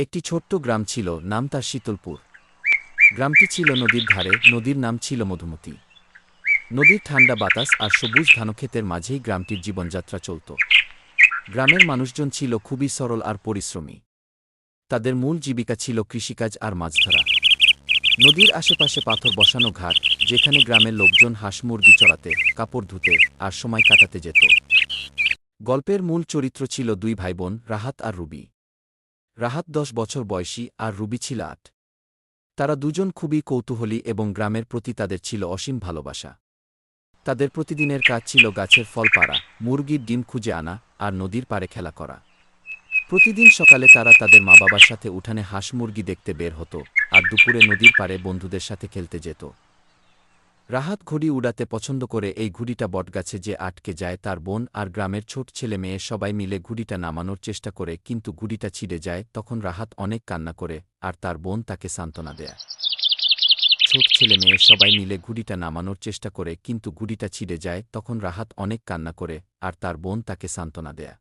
একটি ছোট্ট গ্রাম ছিল, নাম তার শীতলপুর। গ্রামটি ছিল নদীর ধারে, নদীর নাম ছিল মধুমতি। নদীর ঠান্ডা বাতাস আর সবুজ ধানক্ষেতের মাঝেই গ্রামটির জীবনযাত্রা চলত। গ্রামের মানুষজন ছিল খুবই সরল আর পরিশ্রমী। তাদের মূল জীবিকা ছিল কৃষিকাজ আর মাছ ধরা। নদীর আশেপাশে পাথর বসানো ঘাট, যেখানে গ্রামের লোকজন হাঁস মুরগি চড়াতে, কাপড় ধুতে আর সময় কাটাতে যেত। গল্পের মূল চরিত্র ছিল দুই ভাইবোন, রাহাত আর রুবি। রাহাত দশ বছর বয়সী আর রুবি ছিল আট। তারা দুজন খুবই কৌতূহলী এবং গ্রামের প্রতি তাদের ছিল অসীম ভালোবাসা। তাদের প্রতিদিনের কাজ ছিল গাছের ফল পাড়া, মুরগির ডিম খুঁজে আনা আর নদীর পাড়ে খেলা করা। প্রতিদিন সকালে তারা তাদের মা বাবার সাথে উঠানে হাঁস মুরগি দেখতে বের হতো আর দুপুরে নদীর পাড়ে বন্ধুদের সাথে খেলতে যেত। রাহাত ঘুড়ি উড়াতে পছন্দ করে এই ঘুড়িটা বটগাছে যে আটকে যায় তার বোন আর গ্রামের ছোট ছেলে মেয়ে সবাই মিলে ঘুড়িটা নামানোর চেষ্টা করে, কিন্তু ঘুড়িটা ছিঁড়ে যায়, তখন রাহাত অনেক কান্না করে আর তার বোন তাকে সান্ত্বনা দেয়। ছোট ছেলে মেয়ে সবাই মিলে ঘুড়িটা নামানোর চেষ্টা করে, কিন্তু ঘুড়িটা ছিঁড়ে যায়, তখন রাহাত অনেক কান্না করে আর তার বোন তাকে সান্ত্বনা দেয়।